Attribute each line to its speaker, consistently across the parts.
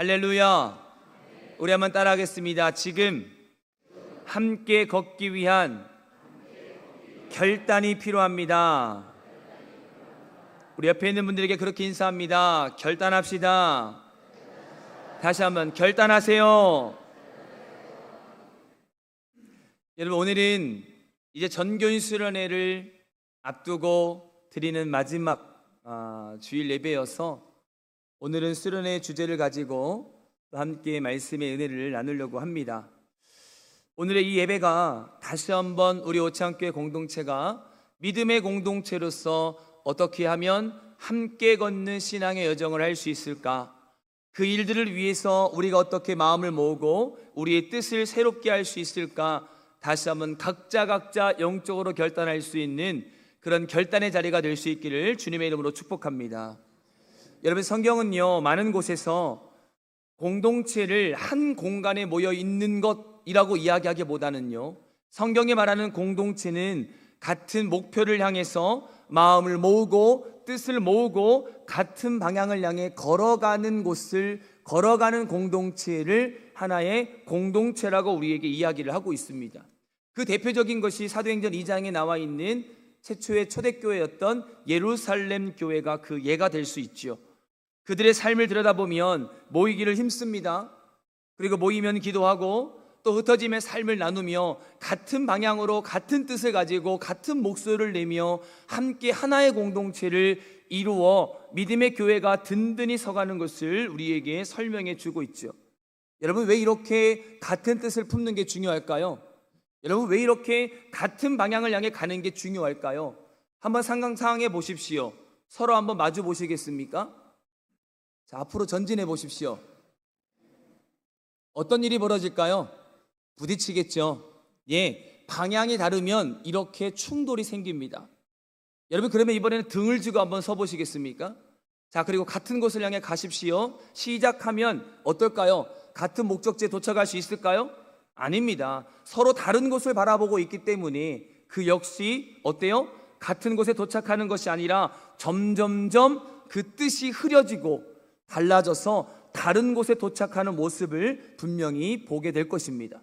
Speaker 1: 할렐루야. 우리 한번 따라하겠습니다. 지금 함께 걷기 위한 결단이 필요합니다. 우리 옆에 있는 분들에게 그렇게 인사합니다. 결단합시다. 다시 한번 결단하세요. 여러분 오늘은 이제 전교인 수련회를 앞두고 드리는 마지막 아, 주일 예배여서 오늘은 수련회 주제를 가지고 또 함께 말씀의 은혜를 나누려고 합니다. 오늘의 이 예배가 다시 한번 우리 오창교회 공동체가 믿음의 공동체로서 어떻게 하면 함께 걷는 신앙의 여정을 할 수 있을까? 그 일들을 위해서 우리가 어떻게 마음을 모으고 우리의 뜻을 새롭게 할 수 있을까? 다시 한번 각자 각자 영적으로 결단할 수 있는 그런 결단의 자리가 될 수 있기를 주님의 이름으로 축복합니다. 여러분 성경은요 많은 곳에서 공동체를 한 공간에 모여 있는 것이라고 이야기하기보다는요 성경이 말하는 공동체는 같은 목표를 향해서 마음을 모으고 뜻을 모으고 같은 방향을 향해 걸어가는 곳을 걸어가는 공동체를 하나의 공동체라고 우리에게 이야기를 하고 있습니다. 그 대표적인 것이 사도행전 2장에 나와 있는 최초의 초대교회였던 예루살렘 교회가 그 예가 될 수 있지요. 그들의 삶을 들여다보면 모이기를 힘씁니다. 그리고 모이면 기도하고 또 흩어짐의 삶을 나누며 같은 방향으로 같은 뜻을 가지고 같은 목소리를 내며 함께 하나의 공동체를 이루어 믿음의 교회가 든든히 서가는 것을 우리에게 설명해 주고 있죠. 여러분 왜 이렇게 같은 뜻을 품는 게 중요할까요? 여러분 왜 이렇게 같은 방향을 향해 가는 게 중요할까요? 한번 상상해 보십시오. 서로 한번 마주 보시겠습니까? 자, 앞으로 전진해 보십시오. 어떤 일이 벌어질까요? 부딪히겠죠. 예, 방향이 다르면 이렇게 충돌이 생깁니다. 여러분, 그러면 이번에는 등을 쥐고 한번 서 보시겠습니까? 자, 그리고 같은 곳을 향해 가십시오. 시작하면 어떨까요? 같은 목적지에 도착할 수 있을까요? 아닙니다. 서로 다른 곳을 바라보고 있기 때문에 그 역시 어때요? 같은 곳에 도착하는 것이 아니라 점점점 그 뜻이 흐려지고 달라져서 다른 곳에 도착하는 모습을 분명히 보게 될 것입니다.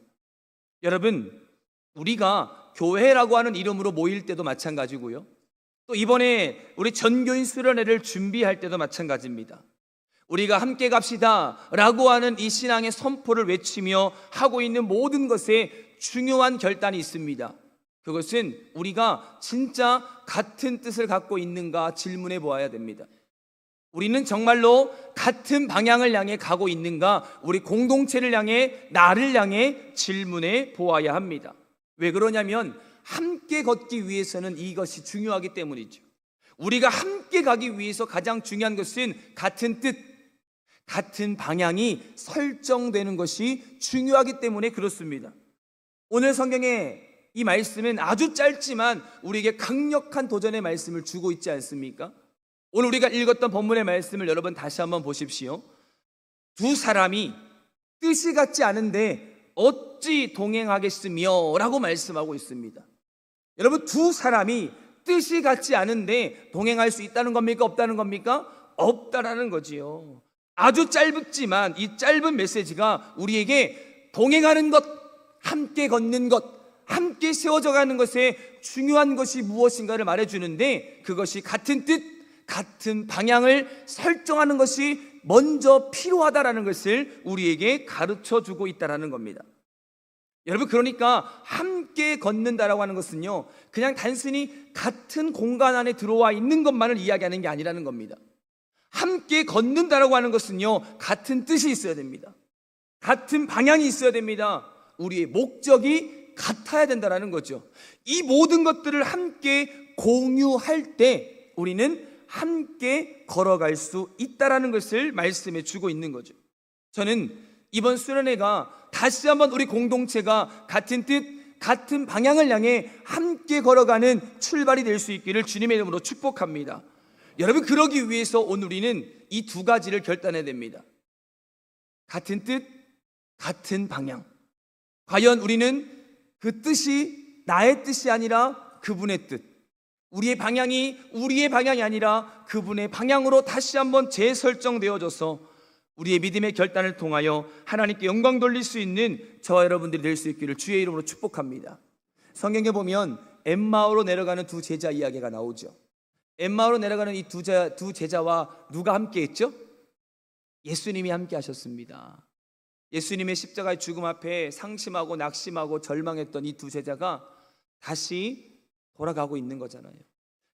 Speaker 1: 여러분, 우리가 교회라고 하는 이름으로 모일 때도 마찬가지고요. 또 이번에 우리 전교인 수련회를 준비할 때도 마찬가지입니다. 우리가 함께 갑시다 라고 하는 이 신앙의 선포를 외치며 하고 있는 모든 것에 중요한 결단이 있습니다. 그것은 우리가 진짜 같은 뜻을 갖고 있는가 질문해 보아야 됩니다. 우리는 정말로 같은 방향을 향해 가고 있는가? 우리 공동체를 향해, 나를 향해 질문해 보아야 합니다. 왜 그러냐면, 함께 걷기 위해서는 이것이 중요하기 때문이죠. 우리가 함께 가기 위해서 가장 중요한 것은 같은 뜻, 같은 방향이 설정되는 것이 중요하기 때문에 그렇습니다. 오늘 성경에 이 말씀은 아주 짧지만 우리에게 강력한 도전의 말씀을 주고 있지 않습니까? 오늘 우리가 읽었던 본문의 말씀을 여러분 다시 한번 보십시오. 두 사람이 뜻이 같지 않은데 어찌 동행하겠으며 라고 말씀하고 있습니다. 여러분 두 사람이 뜻이 같지 않은데 동행할 수 있다는 겁니까? 없다는 겁니까? 없다라는 거지요. 아주 짧지만 이 짧은 메시지가 우리에게 동행하는 것, 함께 걷는 것, 함께 세워져 가는 것에 중요한 것이 무엇인가를 말해주는데 그것이 같은 뜻, 같은 방향을 설정하는 것이 먼저 필요하다라는 것을 우리에게 가르쳐 주고 있다라는 겁니다. 여러분 그러니까 함께 걷는다라고 하는 것은요 그냥 단순히 같은 공간 안에 들어와 있는 것만을 이야기하는 게 아니라는 겁니다. 함께 걷는다라고 하는 것은요 같은 뜻이 있어야 됩니다. 같은 방향이 있어야 됩니다. 우리의 목적이 같아야 된다라는 거죠. 이 모든 것들을 함께 공유할 때 우리는 함께 걸어갈 수 있다라는 것을 말씀해 주고 있는 거죠. 저는 이번 수련회가 다시 한번 우리 공동체가 같은 뜻, 같은 방향을 향해 함께 걸어가는 출발이 될 수 있기를 주님의 이름으로 축복합니다. 여러분, 그러기 위해서 오늘 우리는 이 두 가지를 결단해야 됩니다. 같은 뜻, 같은 방향. 과연 우리는 그 뜻이 나의 뜻이 아니라 그분의 뜻. 우리의 방향이 우리의 방향이 아니라 그분의 방향으로 다시 한번 재설정되어져서 우리의 믿음의 결단을 통하여 하나님께 영광 돌릴 수 있는 저와 여러분들이 될 수 있기를 주의 이름으로 축복합니다. 성경에 보면 엠마오로 내려가는 두 제자 이야기가 나오죠. 엠마오로 내려가는 이 두 제자, 두 제자와 누가 함께 했죠? 예수님이 함께 하셨습니다. 예수님의 십자가의 죽음 앞에 상심하고 낙심하고 절망했던 이 두 제자가 다시 돌아가고 있는 거잖아요.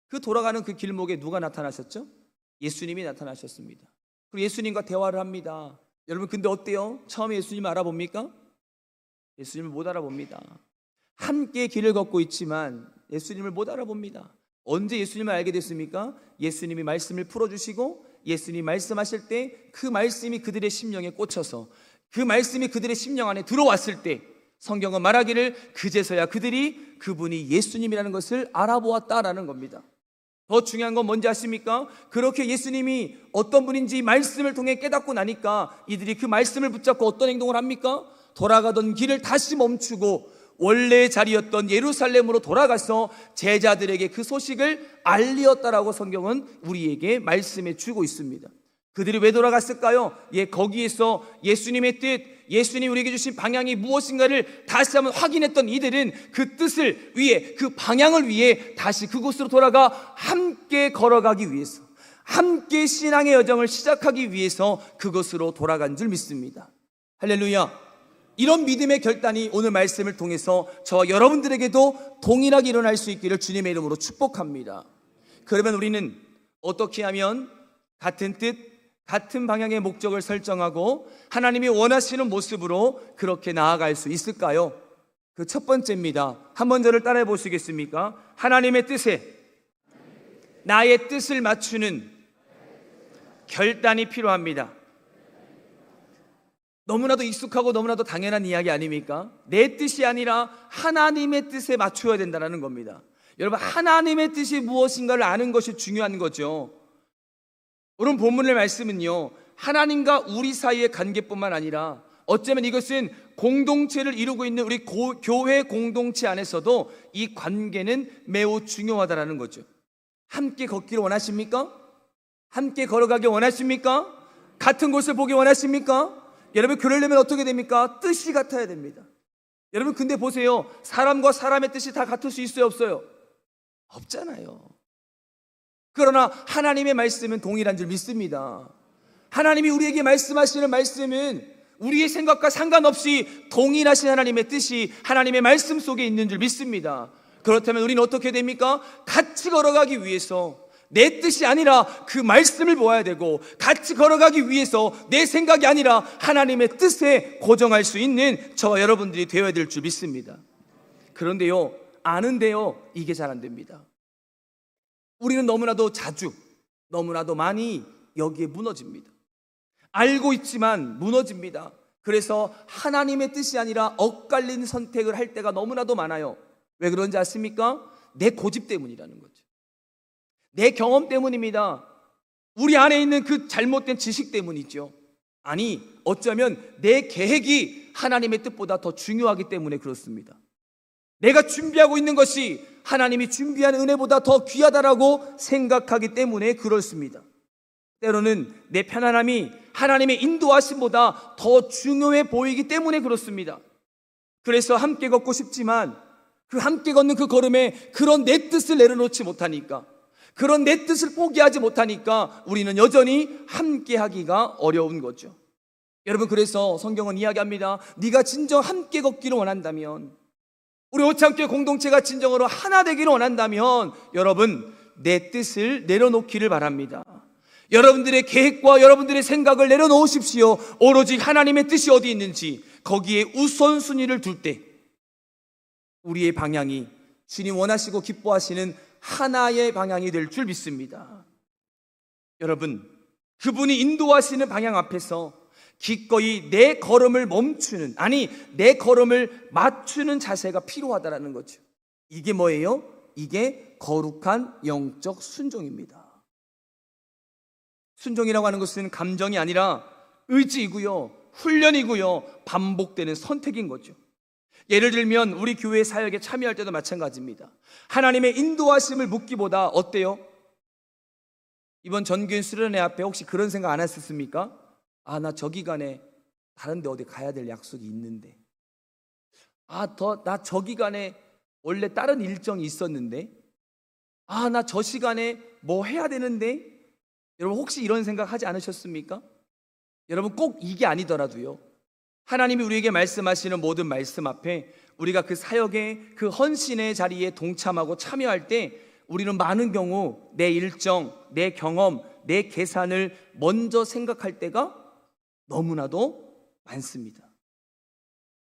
Speaker 1: 그 돌아가는 그 길목에 누가 나타나셨죠? 예수님이 나타나셨습니다. 그리고 예수님과 대화를 합니다. 여러분 근데 어때요? 처음에 예수님 알아봅니까? 예수님을 못 알아봅니다. 함께 길을 걷고 있지만 예수님을 못 알아봅니다. 언제 예수님을 알게 됐습니까? 예수님이 말씀을 풀어주시고 예수님이 말씀하실 때 그 말씀이 그들의 심령에 꽂혀서 그 말씀이 그들의 심령 안에 들어왔을 때 성경은 말하기를 그제서야 그들이 그분이 예수님이라는 것을 알아보았다라는 겁니다. 더 중요한 건 뭔지 아십니까? 그렇게 예수님이 어떤 분인지 말씀을 통해 깨닫고 나니까 이들이 그 말씀을 붙잡고 어떤 행동을 합니까? 돌아가던 길을 다시 멈추고 원래 자리였던 예루살렘으로 돌아가서 제자들에게 그 소식을 알리었다라고 성경은 우리에게 말씀해 주고 있습니다. 그들이 왜 돌아갔을까요? 예, 거기에서 예수님의 뜻, 예수님이 우리에게 주신 방향이 무엇인가를 다시 한번 확인했던 이들은 그 뜻을 위해, 그 방향을 위해 다시 그곳으로 돌아가 함께 걸어가기 위해서, 함께 신앙의 여정을 시작하기 위해서 그곳으로 돌아간 줄 믿습니다. 할렐루야. 이런 믿음의 결단이 오늘 말씀을 통해서 저와 여러분들에게도 동일하게 일어날 수 있기를 주님의 이름으로 축복합니다. 그러면 우리는 어떻게 하면 같은 뜻, 같은 방향의 목적을 설정하고 하나님이 원하시는 모습으로 그렇게 나아갈 수 있을까요? 그 첫 번째입니다. 한 번 저를 따라해 보시겠습니까? 하나님의 뜻에 나의 뜻을 맞추는 결단이 필요합니다. 너무나도 익숙하고 너무나도 당연한 이야기 아닙니까? 내 뜻이 아니라 하나님의 뜻에 맞춰야 된다는 겁니다. 여러분, 하나님의 뜻이 무엇인가를 아는 것이 중요한 거죠. 오늘 본문의 말씀은요, 하나님과 우리 사이의 관계뿐만 아니라 어쩌면 이것은 공동체를 이루고 있는 우리 고- 교회 공동체 안에서도 이 관계는 매우 중요하다라는 거죠. 함께 걷기를 원하십니까? 함께 걸어가기 원하십니까? 같은 곳을 보기 원하십니까? 여러분 그러려면 어떻게 됩니까? 뜻이 같아야 됩니다. 여러분 근데 보세요. 사람과 사람의 뜻이 다 같을 수 있어요, 없어요? 없잖아요. 그러나 하나님의 말씀은 동일한 줄 믿습니다. 하나님이 우리에게 말씀하시는 말씀은 우리의 생각과 상관없이 동일하신 하나님의 뜻이 하나님의 말씀 속에 있는 줄 믿습니다. 그렇다면 우리는 어떻게 됩니까? 같이 걸어가기 위해서 내 뜻이 아니라 그 말씀을 보아야 되고 같이 걸어가기 위해서 내 생각이 아니라 하나님의 뜻에 고정할 수 있는 저와 여러분들이 되어야 될 줄 믿습니다. 그런데요, 아는데요, 이게 잘 안 됩니다. 우리는 너무나도 자주, 너무나도 많이 여기에 무너집니다. 알고 있지만 무너집니다. 그래서 하나님의 뜻이 아니라 엇갈린 선택을 할 때가 너무나도 많아요. 왜 그런지 아십니까? 내 고집 때문이라는 거죠. 내 경험 때문입니다. 우리 안에 있는 그 잘못된 지식 때문이죠. 아니, 어쩌면 내 계획이 하나님의 뜻보다 더 중요하기 때문에 그렇습니다. 내가 준비하고 있는 것이 하나님이 준비한 은혜보다 더 귀하다라고 생각하기 때문에 그렇습니다. 때로는 내 편안함이 하나님의 인도하심보다 더 중요해 보이기 때문에 그렇습니다. 그래서 함께 걷고 싶지만 그 함께 걷는 그 걸음에 그런 내 뜻을 내려놓지 못하니까 그런 내 뜻을 포기하지 못하니까 우리는 여전히 함께 하기가 어려운 거죠. 여러분 그래서 성경은 이야기합니다. 네가 진정 함께 걷기를 원한다면 우리 오창교회 공동체가 진정으로 하나 되기를 원한다면 여러분 내 뜻을 내려놓기를 바랍니다. 여러분들의 계획과 여러분들의 생각을 내려놓으십시오. 오로지 하나님의 뜻이 어디 있는지 거기에 우선순위를 둘 때 우리의 방향이 주님 원하시고 기뻐하시는 하나의 방향이 될 줄 믿습니다. 여러분, 그분이 인도하시는 방향 앞에서 기꺼이 내 걸음을 멈추는, 아니, 내 걸음을 맞추는 자세가 필요하다라는 거죠. 이게 뭐예요? 이게 거룩한 영적 순종입니다. 순종이라고 하는 것은 감정이 아니라 의지이고요, 훈련이고요, 반복되는 선택인 거죠. 예를 들면 우리 교회 사역에 참여할 때도 마찬가지입니다. 하나님의 인도하심을 묻기보다 어때요? 이번 전교인 수련회 앞에 혹시 그런 생각 안 하셨습니까? 아, 나 저 기간에 다른데 어디 가야 될 약속이 있는데. 아, 더, 나 저 기간에 원래 다른 일정이 있었는데. 아, 나 저 시간에 뭐 해야 되는데. 여러분, 혹시 이런 생각 하지 않으셨습니까? 여러분, 꼭 이게 아니더라도요. 하나님이 우리에게 말씀하시는 모든 말씀 앞에 우리가 그 사역의 그 헌신의 자리에 동참하고 참여할 때 우리는 많은 경우 내 일정, 내 경험, 내 계산을 먼저 생각할 때가 너무나도 많습니다.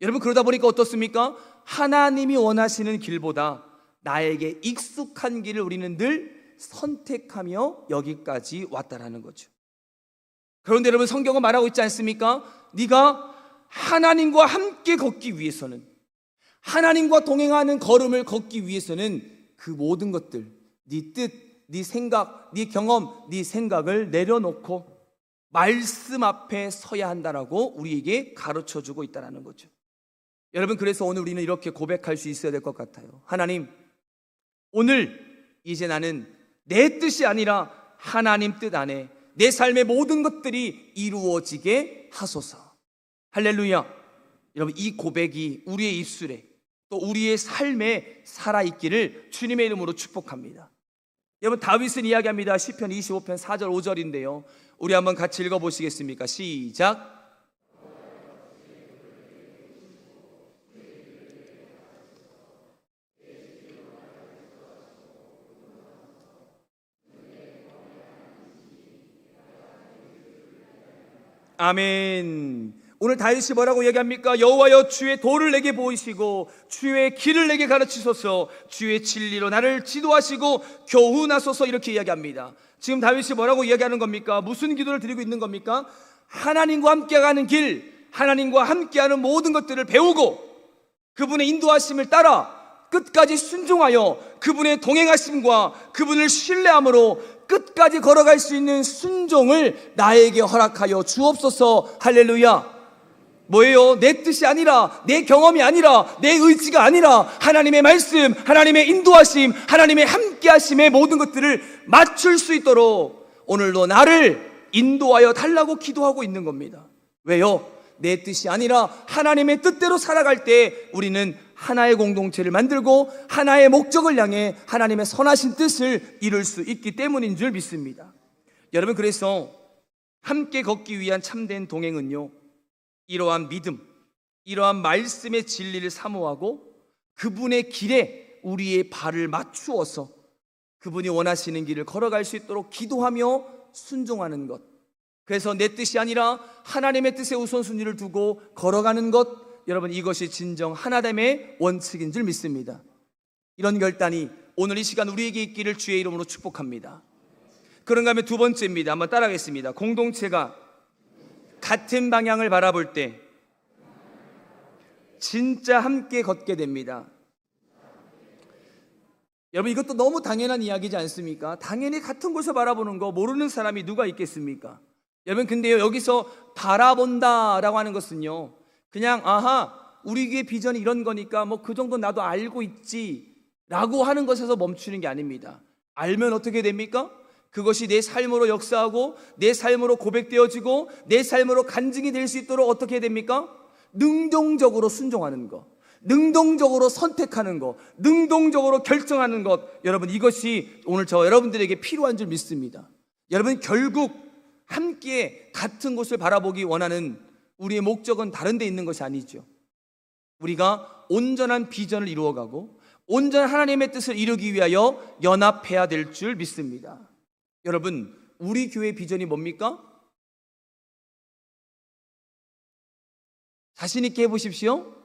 Speaker 1: 여러분 그러다 보니까 어떻습니까? 하나님이 원하시는 길보다 나에게 익숙한 길을 우리는 늘 선택하며 여기까지 왔다라는 거죠. 그런데 여러분 성경은 말하고 있지 않습니까? 네가 하나님과 함께 걷기 위해서는 하나님과 동행하는 걸음을 걷기 위해서는 그 모든 것들 네 뜻, 네 생각, 네 경험, 네 생각을 내려놓고 말씀 앞에 서야 한다라고 우리에게 가르쳐 주고 있다라는 거죠. 여러분 그래서 오늘 우리는 이렇게 고백할 수 있어야 될 것 같아요. 하나님 오늘 이제 나는 내 뜻이 아니라 하나님 뜻 안에 내 삶의 모든 것들이 이루어지게 하소서. 할렐루야. 여러분 이 고백이 우리의 입술에 또 우리의 삶에 살아 있기를 주님의 이름으로 축복합니다. 여러분 다윗은 이야기합니다. 시편 25편 4절 5절인데요. 우리 한번 같이 읽어 보시겠습니까? 시작. 아멘. 오늘 다윗이 뭐라고 얘기합니까? 여호와여 주의 도를 내게 보이시고 주의 길을 내게 가르치소서 주의 진리로 나를 지도하시고 교훈하소서 이렇게 이야기합니다. 지금 다윗이 뭐라고 이야기하는 겁니까? 무슨 기도를 드리고 있는 겁니까? 하나님과 함께 가는 길, 하나님과 함께하는 모든 것들을 배우고 그분의 인도하심을 따라 끝까지 순종하여 그분의 동행하심과 그분을 신뢰함으로 끝까지 걸어갈 수 있는 순종을 나에게 허락하여 주옵소서 할렐루야. 뭐예요? 내 뜻이 아니라, 내 경험이 아니라, 내 의지가 아니라, 하나님의 말씀, 하나님의 인도하심, 하나님의 함께하심의 모든 것들을 맞출 수 있도록 오늘도 나를 인도하여 달라고 기도하고 있는 겁니다. 왜요? 내 뜻이 아니라 하나님의 뜻대로 살아갈 때 우리는 하나의 공동체를 만들고 하나의 목적을 향해 하나님의 선하신 뜻을 이룰 수 있기 때문인 줄 믿습니다. 여러분, 그래서 함께 걷기 위한 참된 동행은요, 이러한 믿음, 이러한 말씀의 진리를 사모하고 그분의 길에 우리의 발을 맞추어서 그분이 원하시는 길을 걸어갈 수 있도록 기도하며 순종하는 것. 그래서 내 뜻이 아니라 하나님의 뜻에 우선순위를 두고 걸어가는 것. 여러분 이것이 진정 하나됨의 원칙인 줄 믿습니다. 이런 결단이 오늘 이 시간 우리에게 있기를 주의 이름으로 축복합니다. 그런가 하면 두 번째입니다. 한번 따라하겠습니다. 공동체가 같은 방향을 바라볼 때 진짜 함께 걷게 됩니다. 여러분 이것도 너무 당연한 이야기지 않습니까? 당연히 같은 곳을 바라보는 거 모르는 사람이 누가 있겠습니까? 여러분 근데요 여기서 바라본다라고 하는 것은요 그냥 아하 우리 교회 비전이 이런 거니까 뭐 그 정도 나도 알고 있지라고 하는 것에서 멈추는 게 아닙니다. 알면 어떻게 됩니까? 그것이 내 삶으로 역사하고 내 삶으로 고백되어지고 내 삶으로 간증이 될 수 있도록 어떻게 됩니까? 능동적으로 순종하는 것. 능동적으로 선택하는 것, 능동적으로 결정하는 것, 여러분 이것이 오늘 저 여러분들에게 필요한 줄 믿습니다. 여러분 결국 함께 같은 곳을 바라보기 원하는 우리의 목적은 다른 데 있는 것이 아니죠. 우리가 온전한 비전을 이루어가고 온전한 하나님의 뜻을 이루기 위하여 연합해야 될 줄 믿습니다. 여러분, 우리 교회 비전이 뭡니까? 자신 있게 해보십시오.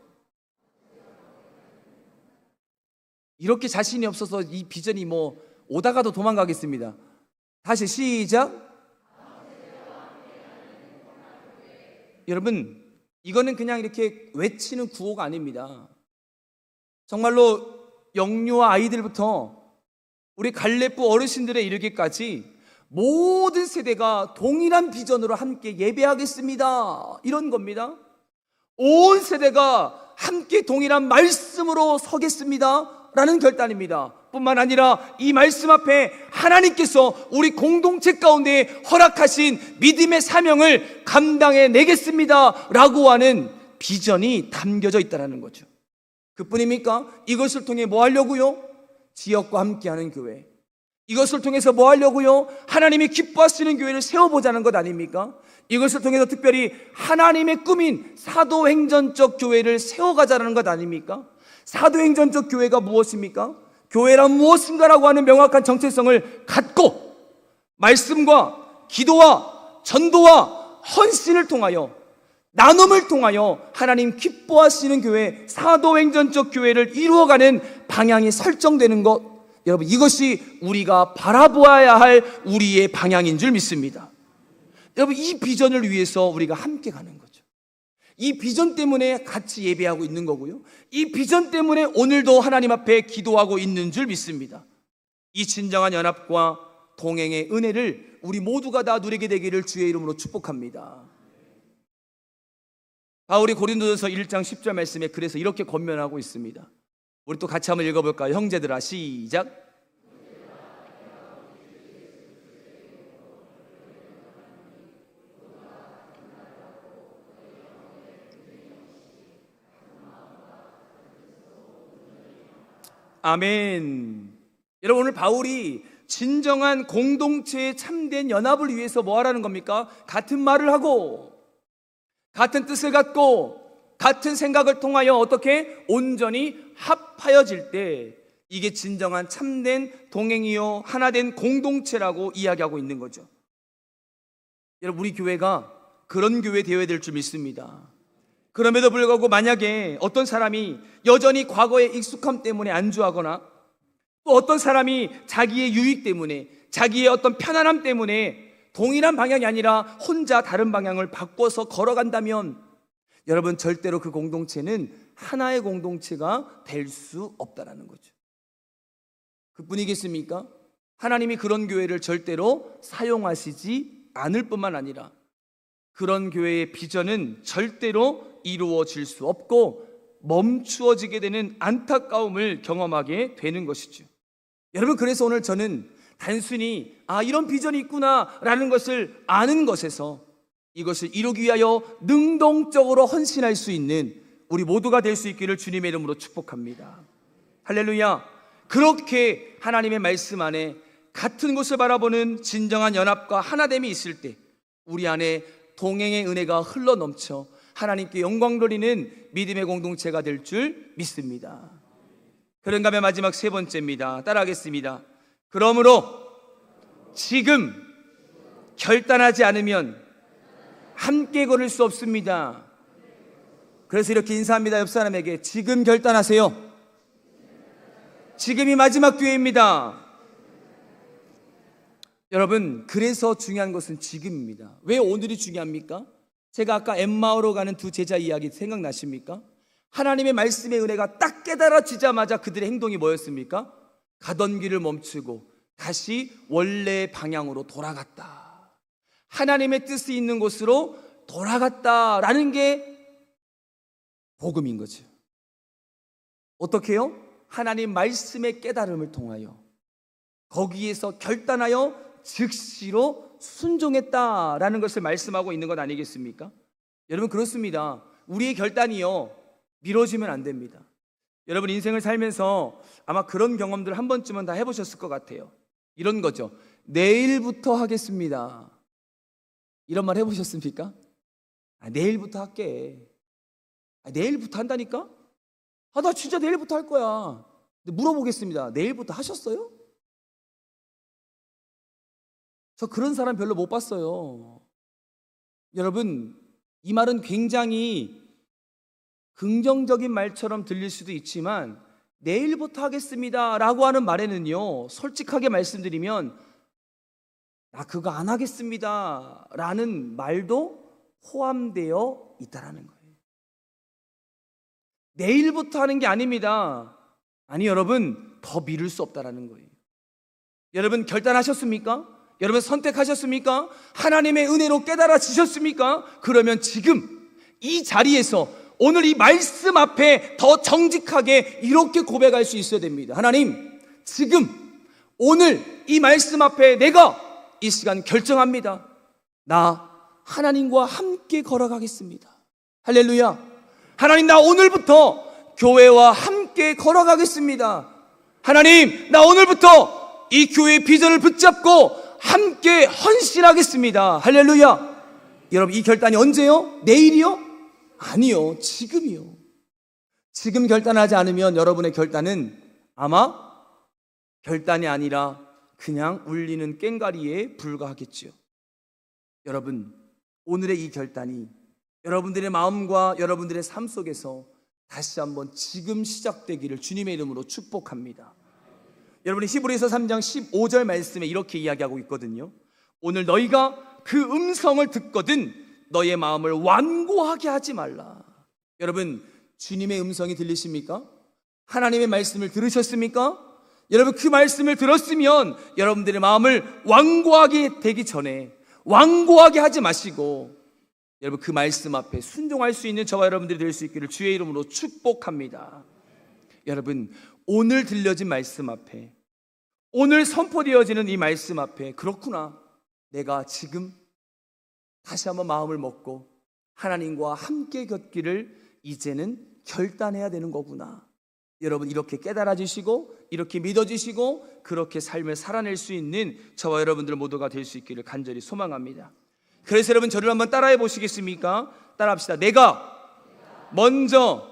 Speaker 1: 이렇게 자신이 없어서 이 비전이 뭐 오다가도 도망가겠습니다. 다시 시작. 여러분, 이거는 그냥 이렇게 외치는 구호가 아닙니다. 정말로 영유아 아이들부터 우리 갈래부 어르신들에 이르기까지 모든 세대가 동일한 비전으로 함께 예배하겠습니다. 이런 겁니다. 온 세대가 함께 동일한 말씀으로 서겠습니다. 라는 결단입니다. 뿐만 아니라 이 말씀 앞에 하나님께서 우리 공동체 가운데 허락하신 믿음의 사명을 감당해 내겠습니다. 라고 하는 비전이 담겨져 있다는 거죠. 그뿐입니까? 이것을 통해 뭐 하려고요? 지역과 함께하는 교회. 이것을 통해서 뭐 하려고요? 하나님이 기뻐하시는 교회를 세워보자는 것 아닙니까? 이것을 통해서 특별히 하나님의 꿈인 사도행전적 교회를 세워가자는 것 아닙니까? 사도행전적 교회가 무엇입니까? 교회란 무엇인가라고 하는 명확한 정체성을 갖고 말씀과 기도와 전도와 헌신을 통하여 나눔을 통하여 하나님 기뻐하시는 교회, 사도행전적 교회를 이루어가는 방향이 설정되는 것, 여러분 이것이 우리가 바라보아야 할 우리의 방향인 줄 믿습니다. 여러분 이 비전을 위해서 우리가 함께 가는 거죠. 이 비전 때문에 같이 예배하고 있는 거고요. 이 비전 때문에 오늘도 하나님 앞에 기도하고 있는 줄 믿습니다. 이 진정한 연합과 동행의 은혜를 우리 모두가 다 누리게 되기를 주의 이름으로 축복합니다. 바울이 고린도전서 1장 10절 말씀에 그래서 이렇게 권면하고 있습니다. 우리 또 같이 한번 읽어볼까요? 형제들아 시작. 아멘. 여러분 오늘 바울이 진정한 공동체의 참된 연합을 위해서 뭐 하라는 겁니까? 같은 말을 하고 같은 뜻을 갖고 같은 생각을 통하여 어떻게 온전히 합하여질 때 이게 진정한 참된 동행이요 하나된 공동체라고 이야기하고 있는 거죠. 여러분 우리 교회가 그런 교회 되어야 될 줄 믿습니다. 그럼에도 불구하고 만약에 어떤 사람이 여전히 과거의 익숙함 때문에 안주하거나 또 어떤 사람이 자기의 유익 때문에 자기의 어떤 편안함 때문에 동일한 방향이 아니라 혼자 다른 방향을 바꿔서 걸어간다면 여러분 절대로 그 공동체는 하나의 공동체가 될 수 없다라는 거죠. 그뿐이겠습니까? 하나님이 그런 교회를 절대로 사용하시지 않을 뿐만 아니라 그런 교회의 비전은 절대로 이루어질 수 없고 멈추어지게 되는 안타까움을 경험하게 되는 것이죠. 여러분 그래서 오늘 저는 단순히 아 이런 비전이 있구나라는 것을 아는 것에서 이것을 이루기 위하여 능동적으로 헌신할 수 있는 우리 모두가 될 수 있기를 주님의 이름으로 축복합니다. 할렐루야. 그렇게 하나님의 말씀 안에 같은 곳을 바라보는 진정한 연합과 하나됨이 있을 때 우리 안에 동행의 은혜가 흘러 넘쳐 하나님께 영광 돌리는 믿음의 공동체가 될 줄 믿습니다. 그런가 하면 마지막 세 번째입니다. 따라하겠습니다. 그러므로 지금 결단하지 않으면 함께 걸을 수 없습니다. 그래서 이렇게 인사합니다. 옆 사람에게 지금 결단하세요. 지금이 마지막 기회입니다. 여러분, 그래서 중요한 것은 지금입니다. 왜 오늘이 중요합니까? 제가 아까 엠마오로 가는 두 제자 이야기 생각나십니까? 하나님의 말씀의 은혜가 딱 깨달아지자마자 그들의 행동이 뭐였습니까? 가던 길을 멈추고 다시 원래 방향으로 돌아갔다. 하나님의 뜻이 있는 곳으로 돌아갔다라는 게 복음인 거죠. 어떻게요? 하나님 말씀의 깨달음을 통하여 거기에서 결단하여 즉시로 순종했다라는 것을 말씀하고 있는 것 아니겠습니까? 여러분 그렇습니다. 우리의 결단이요 미뤄지면 안 됩니다. 여러분 인생을 살면서 아마 그런 경험들 한 번쯤은 다 해보셨을 것 같아요. 이런 거죠. 내일부터 하겠습니다. 이런 말 해보셨습니까? 아, 내일부터 할게. 아, 내일부터 한다니까? 아, 나 진짜 내일부터 할 거야. 근데 물어보겠습니다. 내일부터 하셨어요? 저 그런 사람 별로 못 봤어요. 여러분, 이 말은 굉장히 긍정적인 말처럼 들릴 수도 있지만 내일부터 하겠습니다 라고 하는 말에는요, 솔직하게 말씀드리면 나 그거 안 하겠습니다 라는 말도 포함되어 있다라는 거예요. 내일부터 하는 게 아닙니다. 아니, 여러분, 더 미룰 수 없다라는 거예요. 여러분, 결단하셨습니까? 여러분, 선택하셨습니까? 하나님의 은혜로 깨달아지셨습니까? 그러면 지금 이 자리에서 오늘 이 말씀 앞에 더 정직하게 이렇게 고백할 수 있어야 됩니다. 하나님, 지금 오늘 이 말씀 앞에 내가 이 시간 결정합니다. 나 하나님과 함께 걸어가겠습니다. 할렐루야. 하나님 나 오늘부터 교회와 함께 걸어가겠습니다. 하나님 나 오늘부터 이 교회의 비전을 붙잡고 함께 헌신하겠습니다. 할렐루야. 여러분 이 결단이 언제요? 내일이요? 아니요. 지금이요. 지금 결단하지 않으면 여러분의 결단은 아마 결단이 아니라 그냥 울리는 꽹가리에 불과하겠지요. 여러분, 오늘의 이 결단이 여러분들의 마음과 여러분들의 삶 속에서 다시 한번 지금 시작되기를 주님의 이름으로 축복합니다. 여러분이 히브리서 3장 15절 말씀에 이렇게 이야기하고 있거든요. 오늘 너희가 그 음성을 듣거든 너의 마음을 완고하게 하지 말라. 여러분, 주님의 음성이 들리십니까? 하나님의 말씀을 들으셨습니까? 여러분 그 말씀을 들었으면 여러분들의 마음을 완고하게 되기 전에 완고하게 하지 마시고 여러분 그 말씀 앞에 순종할 수 있는 저와 여러분들이 될 수 있기를 주의 이름으로 축복합니다. 여러분 오늘 들려진 말씀 앞에 오늘 선포되어지는 이 말씀 앞에 그렇구나 내가 지금 다시 한번 마음을 먹고 하나님과 함께 걷기를 이제는 결단해야 되는 거구나. 여러분 이렇게 깨달아지시고 이렇게 믿어지시고 그렇게 삶을 살아낼 수 있는 저와 여러분들 모두가 될 수 있기를 간절히 소망합니다. 그래서 여러분 저를 한번 따라해 보시겠습니까? 따라합시다. 내가 먼저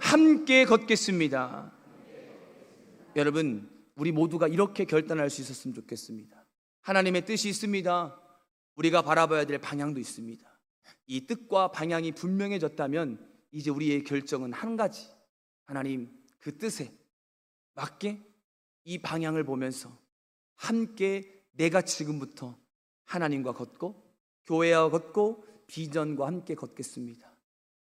Speaker 1: 함께 걷겠습니다. 여러분 우리 모두가 이렇게 결단할 수 있었으면 좋겠습니다. 하나님의 뜻이 있습니다. 우리가 바라봐야 될 방향도 있습니다. 이 뜻과 방향이 분명해졌다면 이제 우리의 결정은 한 가지. 하나님 그 뜻에 맞게 이 방향을 보면서 함께 내가 지금부터 하나님과 걷고 교회와 걷고 비전과 함께 걷겠습니다.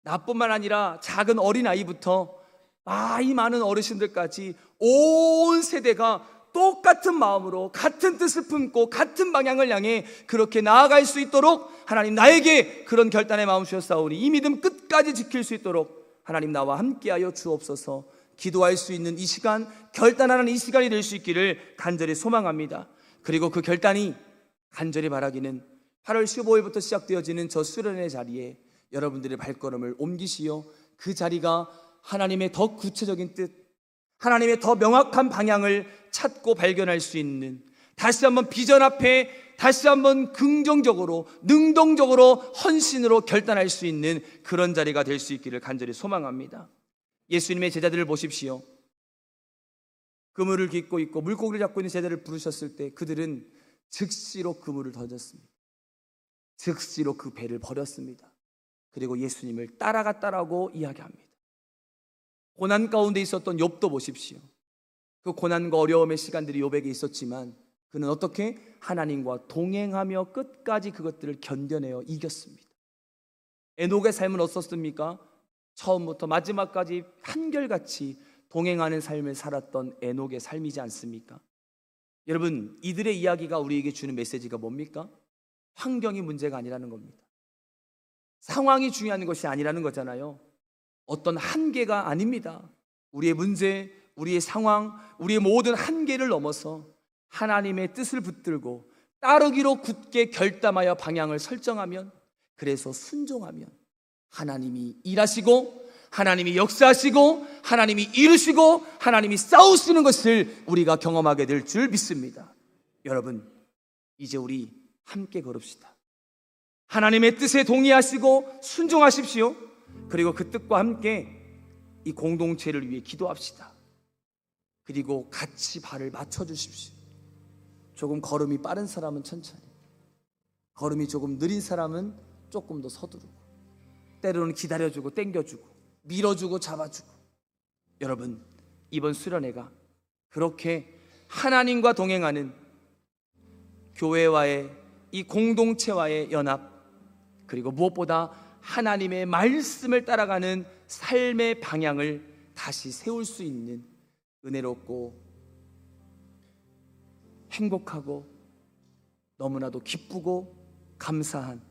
Speaker 1: 나뿐만 아니라 작은 어린 아이부터 많이 많은 어르신들까지 온 세대가 똑같은 마음으로 같은 뜻을 품고 같은 방향을 향해 그렇게 나아갈 수 있도록 하나님 나에게 그런 결단의 마음 주셨사오니 이 믿음 끝까지 지킬 수 있도록 하나님 나와 함께하여 주옵소서. 기도할 수 있는 이 시간, 결단하는 이 시간이 될 수 있기를 간절히 소망합니다. 그리고 그 결단이 간절히 바라기는 8월 15일부터 시작되어지는 저 수련의 자리에 여러분들의 발걸음을 옮기시어 그 자리가 하나님의 더 구체적인 뜻, 하나님의 더 명확한 방향을 찾고 발견할 수 있는 다시 한번 비전 앞에 다시 한번 긍정적으로 능동적으로 헌신으로 결단할 수 있는 그런 자리가 될 수 있기를 간절히 소망합니다. 예수님의 제자들을 보십시오. 그물을 깃고 있고 물고기를 잡고 있는 제자를 부르셨을 때 그들은 즉시로 그물을 던졌습니다. 즉시로 그 배를 버렸습니다. 그리고 예수님을 따라갔다라고 이야기합니다. 고난 가운데 있었던 욥도 보십시오. 그 고난과 어려움의 시간들이 욥에게 있었지만 그는 어떻게 하나님과 동행하며 끝까지 그것들을 견뎌내어 이겼습니다. 에녹의 삶은 어떻습니까? 처음부터 마지막까지 한결같이 동행하는 삶을 살았던 에녹의 삶이지 않습니까? 여러분, 이들의 이야기가 우리에게 주는 메시지가 뭡니까? 환경이 문제가 아니라는 겁니다. 상황이 중요한 것이 아니라는 거잖아요. 어떤 한계가 아닙니다. 우리의 문제, 우리의 상황, 우리의 모든 한계를 넘어서 하나님의 뜻을 붙들고 따르기로 굳게 결단하여 방향을 설정하면 그래서 순종하면 하나님이 일하시고 하나님이 역사하시고 하나님이 이루시고 하나님이 싸우시는 것을 우리가 경험하게 될 줄 믿습니다. 여러분, 이제 우리 함께 걸읍시다. 하나님의 뜻에 동의하시고 순종하십시오. 그리고 그 뜻과 함께 이 공동체를 위해 기도합시다. 그리고 같이 발을 맞춰 주십시오. 조금 걸음이 빠른 사람은 천천히, 걸음이 조금 느린 사람은 조금 더 서두르고, 때로는 기다려주고 땡겨주고 밀어주고 잡아주고. 여러분 이번 수련회가 그렇게 하나님과 동행하는 교회와의 이 공동체와의 연합 그리고 무엇보다 하나님의 말씀을 따라가는 삶의 방향을 다시 세울 수 있는 은혜롭고 행복하고 너무나도 기쁘고 감사한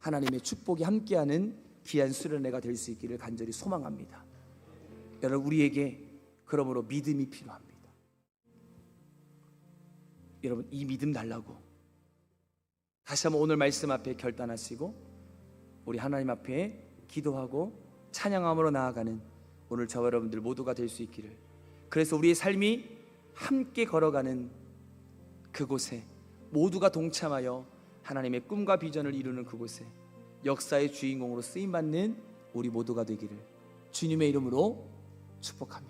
Speaker 1: 하나님의 축복이 함께하는 귀한 수련회가 될 수 있기를 간절히 소망합니다. 여러분 우리에게 그러므로 믿음이 필요합니다. 여러분 이 믿음 달라고 다시 한번 오늘 말씀 앞에 결단하시고 우리 하나님 앞에 기도하고 찬양함으로 나아가는 오늘 저와 여러분들 모두가 될 수 있기를 그래서 우리의 삶이 함께 걸어가는 그곳에 모두가 동참하여 하나님의 꿈과 비전을 이루는 그곳에 역사의 주인공으로 쓰임 받는 우리 모두가 되기를 주님의 이름으로 축복합니다.